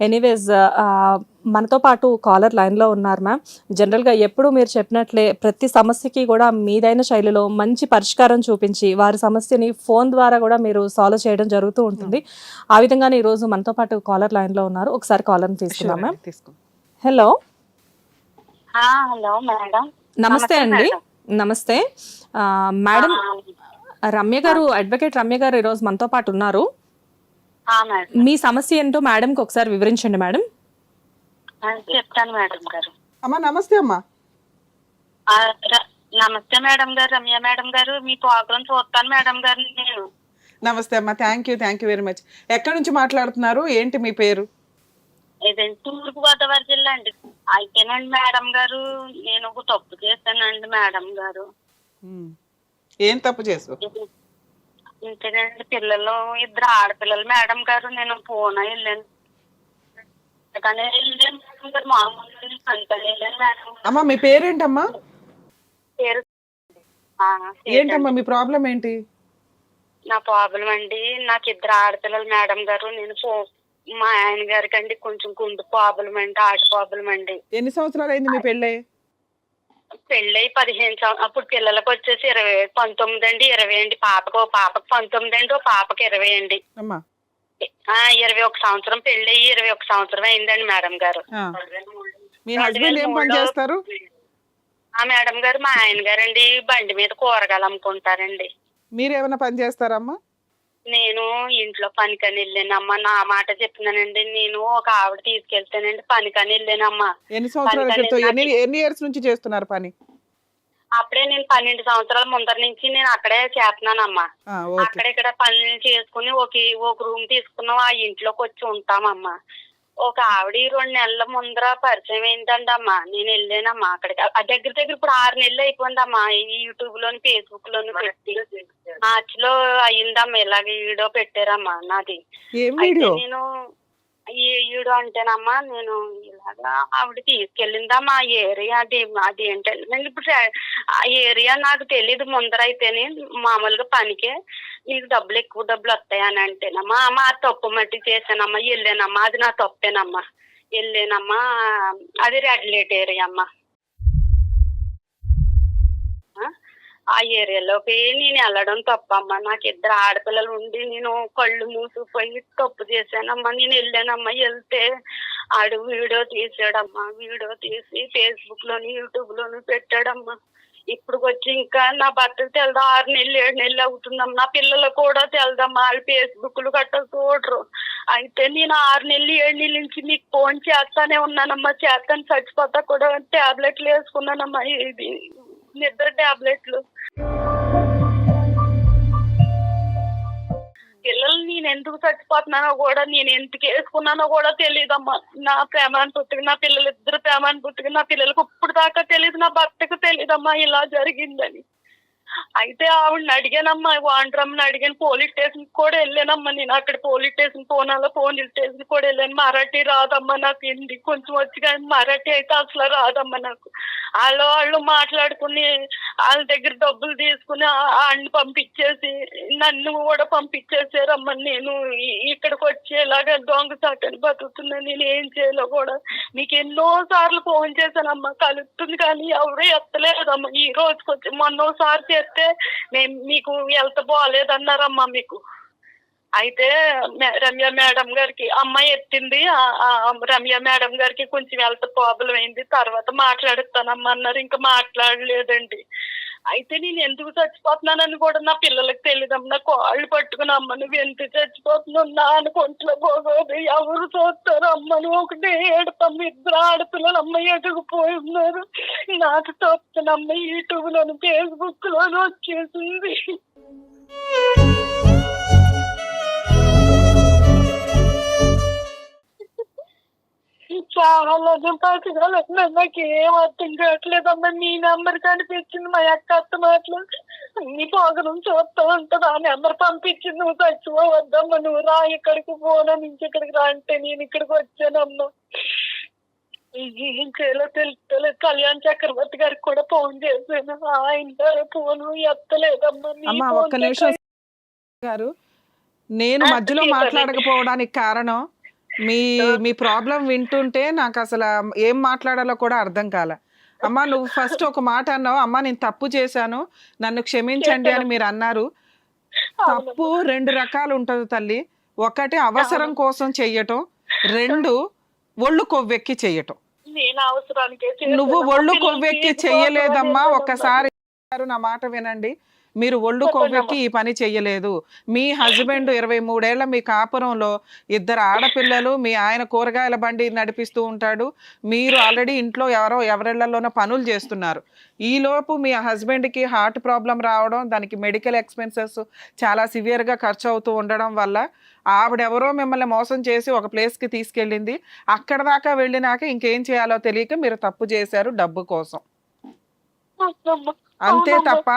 Anyways మనతో పాటు caller లైన్లో ఉన్నారు మ్యామ్ జనరల్గా ఎప్పుడు మీరు చెప్పినట్లే ప్రతి సమస్యకి కూడా మీదైన శైలిలో మంచి పరిష్కారం చూపించి వారి సమస్యని ఫోన్ ద్వారా కూడా మీరు సాల్వ్ చేయడం జరుగుతూ ఉంటుంది. ఆ విధంగానే ఈరోజు మనతో పాటు కాలర్ లైన్లో ఉన్నారు. ఒకసారి కాలర్ని తీసుకుందాం మ్యామ్ తీసుకో. హలో ఆ, హలో మేడం నమస్తే అండి. నమస్తే. ఆ, మేడం రమ్య గారు అడ్వకేట్ రమ్య గారు ఈరోజు మనతో పాటు ఉన్నారు. మీ సమస్య ఏంటో మేడంకి ఒకసారి వివరించండి మేడం. చెప్తాను మేడం గారు. అమ్మా నమస్తే అమ్మా. నమస్తే మేడం గారు రమ్య మేడం గారు. మీ ప్రోగ్రాం చూస్తాను మేడం గారు నేను. నమస్తే అమ్మా thank you thank you very much ఎక్కడి నుంచి మాట్లాడుతున్నారు? ఏంటి మీ పేరు? ఇది తూర్పు గోదావరి జిల్లా అండి. అయితేనండి మేడం గారు నేను ఒక తప్పు చేశానండి మేడం గారు. ఏం తప్పు చేసు ఇది ఇంతేనండి పిల్లలు ఇద్దరు ఆడపిల్లలు. మేడం గారు నేను పూనా వెళ్ళాను. కానీ. అమ్మా మీ పేరేంటమ్మా? పేరు ఏంటమ్మా మీ ప్రాబ్లం ఏంటి? నా ప్రాబ్లం అండి నాకు ఇద్దరు ఆడపిల్లలు. మేడం గారు నేను మా ఆయన గారికి అండి కొంచెం గుండు ప్రాబ్లం అండి హార్ట్ ప్రాబ్లం అండి. ఎన్ని సంవత్సరాలు అయింది మీ పెళ్ళై? పెళ్ళై పదిహేను సంవ అప్పుడు పిల్లలకు వచ్చేసి ఇరవై పంతొమ్మిది అండి ఇరవై అండి. పాపకు ఓ పాపకు పంతొమ్మిది అండి ఓ పాపకి ఇరవై అండి. అమ్మా. ఆ, ఇరవై ఒక సంవత్సరం పెళ్ళి అయ్యి ఇరవై ఒక సంవత్సరం అయిందండి మేడం గారు. ఆ. మీ హస్బెండ్ ఏం పని చేస్తారు? ఆ మేడం గారు మా ఆయన గారండి బండి మీద కూరగాయలు అమ్ముకుంటారండి. మీరు ఏమైనా పని చేస్తారమ్మా? నేను ఇంట్లో పనికని వెళ్ళానమ్మా. నా మాట చెప్తున్నానండి నేను ఒక ఆవిడ తీసుకెళ్తానండి పనికని వెళ్ళానమ్మా. ఎన్ని సంవత్సరాల పని క్రితం పని ఎన్ని ఎన్ని ఇయర్స్ నుంచి చేస్తున్నారు పని? అప్పుడే నేను పన్నెండు సంవత్సరాల ముందర నుంచి నేను అక్కడే చేస్తున్నానమ్మా. అక్కడ ఇక్కడ పనులు చేసుకుని ఒక ఒక రూమ్ తీసుకున్నాం ఆ ఇంట్లోకి వచ్చి ఉంటామమ్మా. ఒక ఆవిడ ఈ రెండు నెలల ముందర పరిచయం అమ్మా నేను వెళ్ళానమ్మా అక్కడికి. ఆ దగ్గర దగ్గర ఇప్పుడు ఆరు నెలలు అయిపోయిందమ్మా. ఈ యూట్యూబ్లోని ఫేస్బుక్లోని పెట్టి. మార్చ్లో అయ్యిందమ్మా. ఇలాగ వీడియో పెట్టారమ్మా నాది. అయితే నేను ఈడు అంటేనమ్మా నేను ఇలాగా ఆవిడ తీసుకెళ్ళిందమ్మా ఆ ఏరియా అది అది ఏంటంటే నేను ఇప్పుడు ఆ ఏరియా నాకు తెలియదు ముందర అయితేనే మామూలుగా పనికే. నీకు డబ్బులు ఎక్కువ డబ్బులు వస్తాయని అంటేనమ్మా అమ్మ ఆ తప్పు మట్టి చేశానమ్మా వెళ్ళానమ్మా అది నా తప్పేనమ్మా. వెళ్ళానమ్మా అది రెడ్ ఏరియా అమ్మా ఆ? ఆ ఏరియాలోకి నేను వెళ్ళడం తప్పమ్మా. నాకు ఇద్దరు ఆడపిల్లలు ఉండి నేను కళ్ళు మూసుకుపోయి తప్పు చేశానమ్మా. నేను వెళ్ళానమ్మా. వెళ్తే ఆడు వీడియో తీసాడమ్మా వీడియో తీసి ఫేస్బుక్లోని యూట్యూబ్లోని పెట్టాడమ్మా. ఇప్పుడు వచ్చి ఇంకా నా భర్తకు తెలదు. ఆరు నెలలు ఏడు నెలలు అవుతుందమ్మా. నా పిల్లలు కూడా తెలదమ్మా. వాళ్ళు ఫేస్బుక్లు గట్ట చూడరు. అయితే నేను ఆరు నెలలు ఏడు నెలల నుంచి మీకు ఫోన్ చేస్తానే ఉన్నానమ్మా. చేస్తాను చచ్చిపోతా కూడా. టాబ్లెట్లు వేసుకున్నానమ్మా. ఇది నిద్ర టాబ్లెట్లు. పిల్లలు నేను ఎందుకు చచ్చిపోతున్నానో కూడా నేను ఎందుకు వేసుకున్నానో కూడా తెలియదమ్మా నా ప్రేమాన్ని పుట్టుకు నా పిల్లలు ఇద్దరు ప్రేమాన్ని పుట్టుకు నా పిల్లలకు ఇప్పుడు దాకా తెలియదు నా భర్తకు తెలియదమ్మా ఇలా జరిగిందని. అయితే ఆవిడని అడిగానమ్మా వాండ్రమ్మని అడిగాను. పోలీస్ స్టేషన్ కూడా వెళ్ళానమ్మా నేను. అక్కడ పోలీస్ స్టేషన్ పోనాలో పోలీస్ స్టేషన్ కూడా వెళ్ళాను. మరాఠీ రాదమ్మా నాకు హిందీ కొంచెం వచ్చి కానీ మరాఠీ అయితే అసలు రాదమ్మా నాకు. వాళ్ళు వాళ్ళు మాట్లాడుకుని వాళ్ళ దగ్గర డబ్బులు తీసుకుని ఆ- పంపించేసి నన్ను కూడా పంపించేసారమ్మా నేను. ఈ- ఇక్కడికి వచ్చేలాగా దొంగ చాటని బతుకుతున్నా నేను ఏం చేయాలో కూడా నీకు ఎన్నో సార్లు ఫోన్ చేశానమ్మా. కలుగుతుంది కానీ ఎవరు ఎత్తలేదమ్మా. ఈ రోజుకి వచ్చి మొన్నోసారి చేస్తే మేము మీకు వెళ్త బాగాలేదన్నారమ్మా మీకు. అయితే రమ్య మేడం గారికి అమ్మాయి ఎత్తింది రమ్య మేడం గారికి కొంచెం హెల్త్ ప్రాబ్లం అయింది తర్వాత మాట్లాడుతానమ్మా అన్నారు ఇంకా మాట్లాడలేదండి. అయితే నేను ఎందుకు చచ్చిపోతున్నానని కూడా నా పిల్లలకు తెలియదమ్మా నా కాళ్ళు పట్టుకుని అమ్మ నువ్వు ఎందుకు చచ్చిపోతున్నావు? నా అనుకుంటున్నా పోగోదు. ఎవరు చూస్తారు? అమ్మను ఒకటే ఏడతమ్మ ఇద్దరు ఆడపిల్లలు అమ్మ ఎదుగుపోయి ఉన్నారు. నాకు తప్పునమ్మ యూట్యూబ్ లోను ఫేస్బుక్ లోను వచ్చేసింది. చాలా పట్టుకోలేదు నాకు ఏం అర్థం కావట్లేదమ్మా మీ నెంబర్ కనిపించింది మా అక్క అత్త మాటలు. నీ పోగడం చూస్తూ ఉంటుంది ఆ నెంబర్ పంపించింది. నువ్వు చచ్చిపోవద్దమ్మా నువ్వు రా ఇక్కడికి పోనా నుంచి ఇక్కడికి రా అంటే నేను ఇక్కడికి వచ్చానమ్మా. ఇంకేలో తెలుస్తలేదు. కళ్యాణ్ చక్రవర్తి గారికి కూడా ఫోన్ చేశాను. ఆయన గారు ఫోన్ ఎత్తలేదమ్మా. నీ ఒక్క నిమిషం. గారు నేను మధ్యలో. మాట్లాడకపోవడానికి కారణం మీ మీ ప్రాబ్లం వింటుంటే నాకు అసలు ఏం మాట్లాడాలో కూడా అర్థం కాల. అమ్మా నువ్వు ఫస్ట్ ఒక మాట అన్నావు అమ్మా నేను తప్పు చేశాను నన్ను క్షమించండి అని మీరు అన్నారు. తప్పు రెండు రకాలు ఉంటుంది తల్లి. ఒకటి అవసరం కోసం చెయ్యటం రెండు ఒళ్ళు కొవ్వెక్కి చెయ్యటం. నువ్వు ఒళ్ళు కొవ్వెక్కి చెయ్యలేదమ్మా ఒక్కసారి నా మాట వినండి. మీరు ఒళ్ళు కొవ్వెక్కి ఈ పని చెయ్యలేదు. మీ హస్బెండ్ ఇరవై మూడేళ్ళ మీ కాపురంలో ఇద్దరు ఆడపిల్లలు మీ ఆయన కూరగాయల బండి నడిపిస్తూ ఉంటాడు. మీరు ఆల్రెడీ ఇంట్లో ఎవరో ఎవరిళ్ళలోనో పనులు చేస్తున్నారు. ఈలోపు మీ హస్బెండ్కి హార్ట్ ప్రాబ్లం రావడం దానికి మెడికల్ ఎక్స్పెన్సెస్ చాలా సివియర్గా ఖర్చు అవుతూ ఉండడం వల్ల ఆవిడెవరో మిమ్మల్ని మోసం చేసి ఒక ప్లేస్కి తీసుకెళ్ళింది. అక్కడ దాకా వెళ్ళినాక ఇంకేం చేయాలో తెలియక మీరు తప్పు చేశారు డబ్బు కోసం. అంతే తప్ప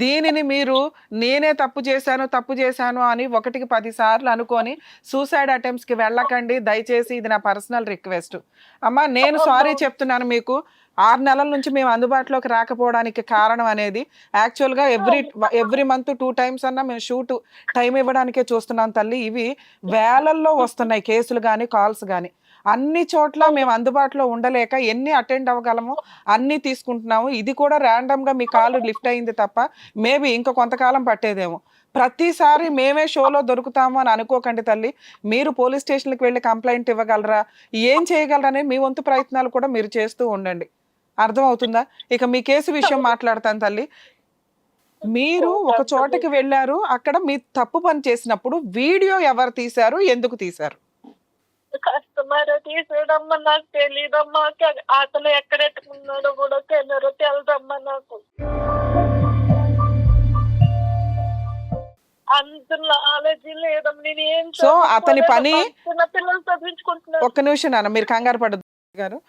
దీనిని మీరు నేనే తప్పు చేశాను తప్పు చేశాను అని ఒకటికి పది సార్లు అనుకొని సూసైడ్ అటెంప్ట్స్కి వెళ్ళకండి. దయచేసి ఇది నా పర్సనల్ రిక్వెస్ట్. అమ్మ నేను సారీ చెప్తున్నాను మీకు. ఆరు నెలల నుంచి మేము అందుబాటులోకి రాకపోవడానికి కారణం అనేది యాక్చువల్గా every every month two times అన్నా మేము షూట్ టైం ఇవ్వడానికే చూస్తున్నాం తల్లి. ఇవి వేలల్లో వస్తున్నాయి కేసులు కానీ కాల్స్ కానీ అన్ని చోట్ల మేము అందుబాటులో ఉండలేక ఎన్ని అటెండ్ అవ్వగలము అన్ని తీసుకుంటున్నాము. ఇది కూడా ర్యాండమ్గా గా మీ కాలు లిఫ్ట్ అయింది తప్ప మేబీ ఇంకా కొంతకాలం పట్టేదేమో. ప్రతిసారి మేమే షోలో దొరుకుతాము అని అనుకోకండి తల్లి. మీరు పోలీస్ స్టేషన్కి వెళ్ళి కంప్లైంట్ ఇవ్వగలరా? ఏం చేయగలరనే మీ వంతు ప్రయత్నాలు కూడా మీరు చేస్తూ ఉండండి. అర్థమవుతుందా? ఇక మీ కేసు విషయం మాట్లాడతాను తల్లి. మీరు ఒక చోటకి వెళ్ళారు అక్కడ మీ తప్పు పని చేసినప్పుడు వీడియో ఎవరు తీశారు ఎందుకు తీశారు? కస్టమర్ తీసాడమ్మా నాకు తెలియదమ్మా అతను ఎక్కడ ఎట్టుకున్నాడో కూడా కెమెరా తెలదమ్మా నాకు. అంత నాలెడ్జ్ లేదమ్మా నేను ఏం సో అతని పని- చిన్న పిల్లలు చదివించుకుంటున్నారు. ఒక్క నిమిషం నాన్న మీరు కంగారు పడదు గారు.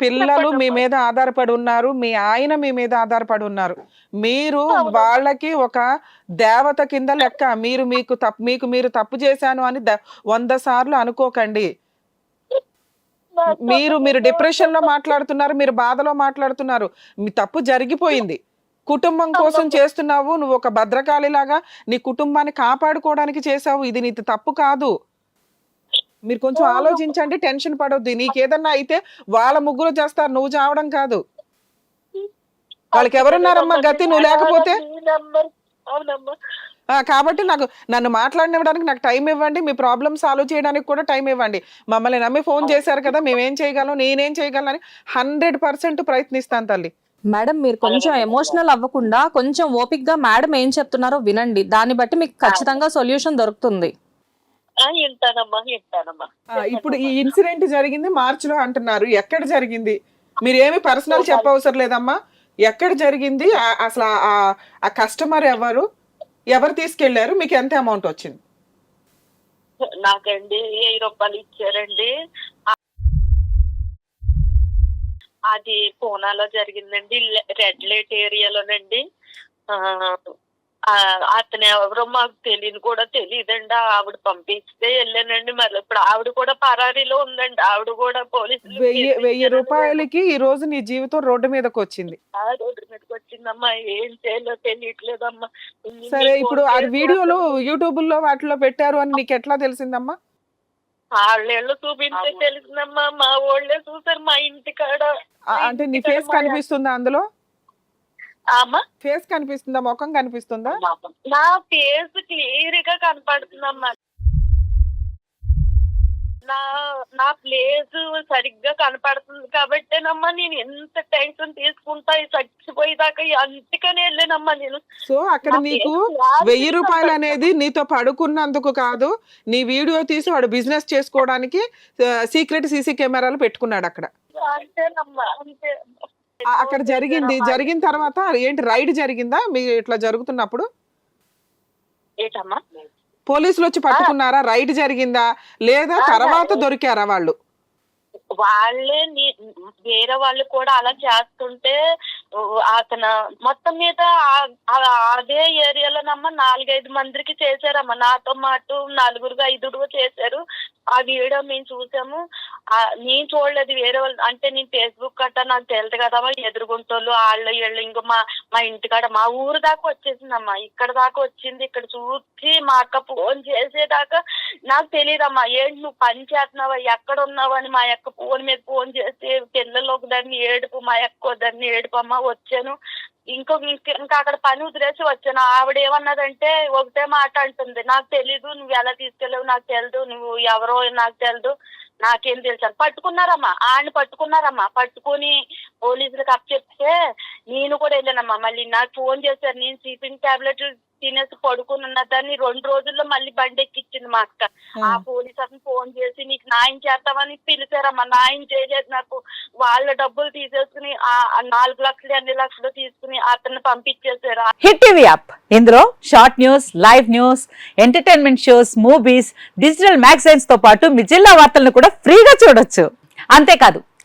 పిల్లలు మీ మీద ఆధారపడి ఉన్నారు మీ ఆయన మీ మీద ఆధారపడి ఉన్నారు. మీరు వాళ్ళకి ఒక దేవత కింద లెక్క మీరు మీకు తప్పు మీకు మీరు తప్పు చేశాను అని వంద సార్లు అనుకోకండి. మీరు మీరు డిప్రెషన్లో మాట్లాడుతున్నారు మీరు బాధలో మాట్లాడుతున్నారు. మీ తప్పు జరిగిపోయింది. కుటుంబం కోసం చేస్తున్నావు నువ్వు ఒక భద్రకాళిలాగా నీ కుటుంబాన్ని కాపాడుకోవడానికి చేసావు ఇది నీ తప్పు కాదు. మీరు కొంచెం ఆలోచించండి టెన్షన్ పడొద్దు. నీకేదన్నా అయితే వాళ్ళ ముగ్గురు చేస్తారు నువ్వు చావడం కాదు. వాళ్ళకి ఎవరున్నారమ్మా గతి నువ్వు లేకపోతే? కాబట్టి నాకు నన్ను మాట్లాడినివ్వడానికి నాకు టైం ఇవ్వండి మీ ప్రాబ్లమ్ సాల్వ్ చేయడానికి కూడా టైం ఇవ్వండి. మమ్మల్ని నమ్మి ఫోన్ చేశారు కదా మేమేం చేయగలం నేనేం చేయగలను అని హండ్రెడ్ పర్సెంట్ ప్రయత్నిస్తాను తల్లి. మేడం మీరు కొంచెం ఎమోషనల్ అవ్వకుండా కొంచెం ఓపిక్గా మేడం ఏం చెప్తున్నారో వినండి. దాన్ని బట్టి మీకు ఖచ్చితంగా సొల్యూషన్ దొరుకుతుంది. ఇప్పుడు ఈ ఇన్సిడెంట్ జరిగింది మార్చిలో అంటున్నారు. ఎక్కడ జరిగింది? మీరు ఏమి పర్సనల్ చెప్పవసరం లేదమ్మా. ఎక్కడ జరిగింది? అసలు ఆ కస్టమర్ ఎవరు? ఎవరు తీసుకెళ్ళారు? మీకు ఎంత అమౌంట్ వచ్చింది? నాకండి వెయ్యి రూపాయలు ఇచ్చారండి. అది పూనాలో జరిగిందండి రెడ్ లైట్ ఏరియాలోనండి అతను ఎవరో మాకు తెలియని కూడా తెలియదండి ఆవిడ పంపిస్తే వెళ్ళానండి. మరి ఇప్పుడు ఆవిడ కూడా పరారీలో ఉందండి. ఆవిడ కూడా పోలీసులు వెయ్యి వెయ్యి రూపాయలకి ఈ రోజు నీ జీవితం రోడ్డు మీదకి వచ్చింది. ఆ రోడ్డు మీదకి వచ్చిందమ్మా. ఏం చేయాలో తెలియట్లేదమ్మా. సరే ఇప్పుడు ఆ వీడియోలు యూట్యూబ్లో వాటిలో పెట్టారు అని నీకు ఎట్లా తెలిసిందమ్మా? వాళ్ళేళ్ళు చూపించే తెలిసిందమ్మా. మా వాళ్ళే చూసారు మా ఇంటి కాడ అంటే నీ ఫేస్ కనిపిస్తుందా అందులో? ఫేస్ కనిపిస్తుందా? ముఖం కనిపిస్తుందా? నా ఫేస్ క్లియర్గా కనపడుతుందమ్మా. నా నా ప్లేస్ సరిగ్గా కనపడుతుంది కాబట్టేనమ్మా నేను ఎంత టెన్షన్ తీసుకుంటా చచ్చిపోయేదాకా అందుకని వెళ్ళానమ్మా నేను. సో అక్కడ నీకు వెయ్యి రూపాయలు. అనేది నీతో పడుకున్నందుకు కాదు నీ వీడియో తీసి వాడు బిజినెస్ చేసుకోవడానికి సీక్రెట్ సీసీ కెమెరాలు పెట్టుకున్నాడు అక్కడ. అంతేనమ్మా అంతే. అక్కడ జరిగింది. జరిగిన తర్వాత ఏంటి రైడ్ జరిగిందా? మీ ఇట్లా జరుగుతున్నప్పుడు? ఏంటమ్మా? పోలీసులు వచ్చి పట్టుకున్నారా? రైడ్ జరిగిందా? లేదా తర్వాత దొరికారా వాళ్ళు? వాళ్ళే వేరే వాళ్ళు కూడా అలా చేస్తుంటే అతను మొత్తం మీద అదే ఏరియాలోనమ్మ నాలుగైదు మందికి చేశారమ్మ. నాతో మాటు నలుగురు ఐదుగురు చేశారు. ఆ వీడియో మేము చూసాము. నేను చూడలేదు వేరే వాళ్ళు. అంటే నేను ఫేస్బుక్ కట్టా నాకు తెలుసు కదమ్మా ఎదురుగుంటోళ్ళు వాళ్ళు వీళ్ళు ఇంకో మా మా ఇంటికాడ మా ఊరు దాకా వచ్చేసిందమ్మా. ఇక్కడ దాకా వచ్చింది ఇక్కడ చూసి మా అక్క ఫోన్ చేసేదాకా నాకు తెలియదమ్మా. ఏంటి నువ్వు పని చేస్తున్నావా? ఎక్కడ ఉన్నావా అని మా యొక్క ఫోన్ మీద ఫోన్ చేస్తే పిల్లలు ఒక దాన్ని ఏడుపు మా యొక్క దాన్ని ఏడుపు అమ్మ వచ్చాను. ఇంకో ఇంకా అక్కడ పని వదిలేసి వచ్చాను. ఆవిడ ఏమన్నదంటే ఒకటే మాట అంటుంది నాకు తెలీదు నువ్వు ఎలా తీసుకెళ్ళవు నాకు తెలియదు నువ్వు ఎవరో నాకు తెలియదు నాకేం తెలుసు పట్టుకున్నారమ్మా ఆయన పట్టుకున్నారమ్మా. పట్టుకుని పోలీసులకు అప్ చెప్తే నేను కూడా వెళ్ళానమ్మా. మళ్ళీ నాకు ఫోన్ చేశారు నేను స్లీపింగ్ టాబ్లెట్ తినేసి పడుకుని ఉన్న దాన్ని రెండు రోజుల్లో మళ్ళీ బండి ఎక్కిచ్చింది మా అక్క. ఆ. పోలీస్ అతను ఫోన్ చేసి నీకు న్యాయం చేస్తామని పిలిచారమ్మా న్యాయం చేయలేదు నాకు. వాళ్ళ డబ్బులు తీసేసుకుని ఆ ఆ నాలుగు లక్షలు ఎన్ని లక్షలు తీసుకుని అతన్ని పంపించేశారు. Hit TV app. ఇందులో short news live news entertainment shows movies digital మ్యాగజైన్స్తో పాటు మీ జిల్లా వార్తలను కూడా ఫ్రీగా చూడొచ్చు. అంతేకాదు